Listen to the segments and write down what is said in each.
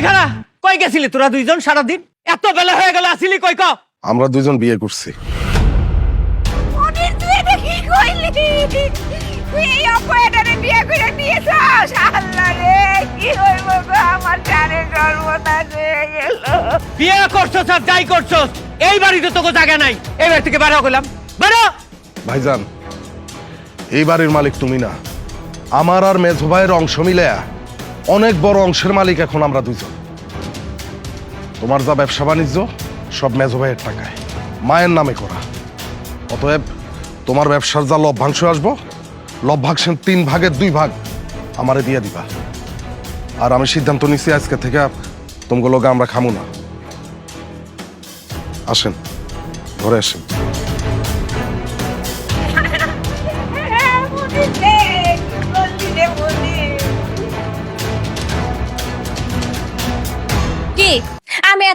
এই কই গেছিলি তোরা দুইজন সারাদিন? এত বেলা হয়ে গেল আসিলি কই ক আমরা দুইজন বিয়ে করছি। কি কইলি? এই অপয়াটারে বিয়ে করে নিয়েছস আল্লাহ রে কি হইব গো? আমার জানে সর্বনাশ হয়ে গেল। বিয়ে করছস আর যাই করছস এই বাড়িতে তোকে জায়গা নাই। এই বাড়ি থেকে বেরো করলাম বেরো ভাইজান এই বাড়ির মালিক তুমি না। আমার আর মেঝো ভাইয়ের অংশ মিলে অনেক বড় অংশের মালিক এখন আমরা দুজন তোমার যা ব্যবসা বাণিজ্য সব মেঝো ভাইয়ের টাকায় মায়ের নামে করা অতএব তোমার ব্যবসার যা লভ্যাংশ আসব লভ্যাংশ তিন ভাগের দুই ভাগ আমারে দিয়ে দিবা আর আমি সিদ্ধান্ত নিছি আজকে থেকে তোমাগুলো আমরা খামু না আসেন ঘরে আসেন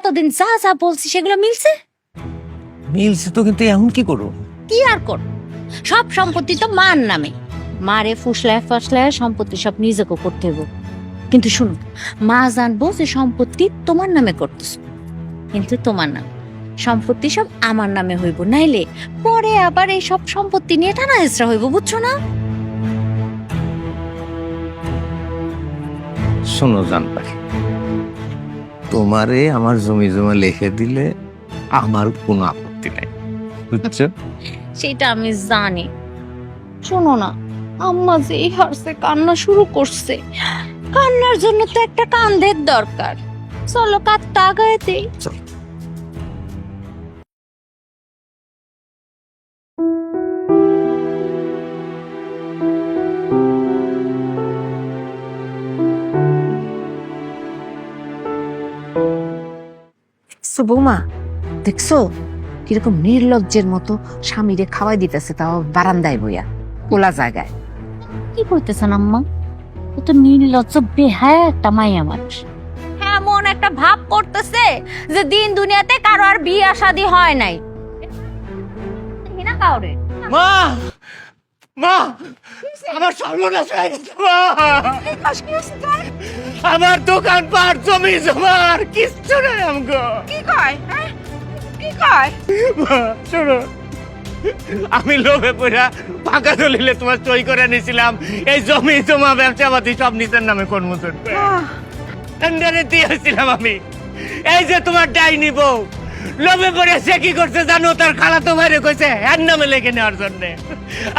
এতদিন যা যা বলছি সেগুলো মিলছে? মিলছে তো কিন্তু এখন কি করো কি আর কর সব সম্পত্তি তো মার নামে। মারে ফুসলায় ফসলায় সম্পত্তি সব নিজেকে করতে হইব। কিন্তু শুনো মা জানব যে সম্পত্তি তোমার নামে করতেছ। কিন্তু তোমার নাম। সম্পত্তি সব আমার নামে হইব নাইলে পরে আবার এই সব সম্পত্তি নিয়ে টানা হেসরা হইব বুঝছ না? শোনো জান পাখি তোমারে আমার জমি জমা লিখে দিলে আমার কোনো আপত্তি নাই। বুঝছ? সেটা আমি জানি। শোনো না আম্মা যে হারছে কান্না শুরু করছে। কান্নার জন্য তো একটা কান্দের দরকার। চলো কাঁদটা আগায় দেই। চল। দেখছ বৌমা? দেখছ? কীরকম নির্লজ্জের মতো স্বামীরে খাওয়াই দিতেছে তাও বারান্দায় বইয়া কোলা জায়গায়। কি করতেছেন আম্মা? ও তো নির্লজ্জ বেহায় একটা মাইয়া মানুষ। এমন একটা ভাব করতেছে যে দিন দুনিয়াতে কারও আর বিয়ে শাদী হয় নাই। না কাউরে। মা! মা আমার সর্বনাশ হয়ে গেছে মা। আমার দোকান পাট জমি জমার কিচ্ছু নাই আমগো। কি কয় হ্যাঁ? কি কয়? মা, শোনো আমি লোভে পড়া ফাঁকা দলিলে তোমার সই করে নিয়েছিলাম এই জমি জমা ব্যবসা পাতি সব নিজের নামে কর্মচর টেন্ডারে দিয়েছিলাম আমি। এই যে তোমার ডাইনি বউ লোভে পড়ে সে কি করছে জানো? তার খালাতো ভাইরে কইছে এর নামে লেখে নেওয়ার জন্য।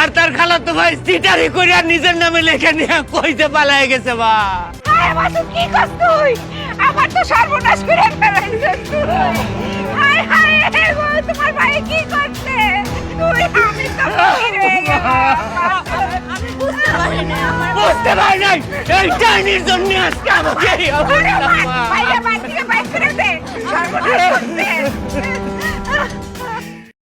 আর তার খালাতো ভাই সিটারি করে আর নিজের নামে লেখে নিয়ে কইতে পালায় গেছে বা। কি করছ তুই? আমার তো সর্বনাশ করে ফেলাইছিস তুই। হায় হায় হে গো তোমার ভাই কি করছে? তুই আমি তো ফকির হয়ে গেলাম। আমি বুঝতে পারি না আমার বুঝতে পারি নাই। এই ডাইনির জন্য আজকে আমাকে এই অবস্থা মা, মা। ভাইয়া বাইক করে দে। সর্বনাশ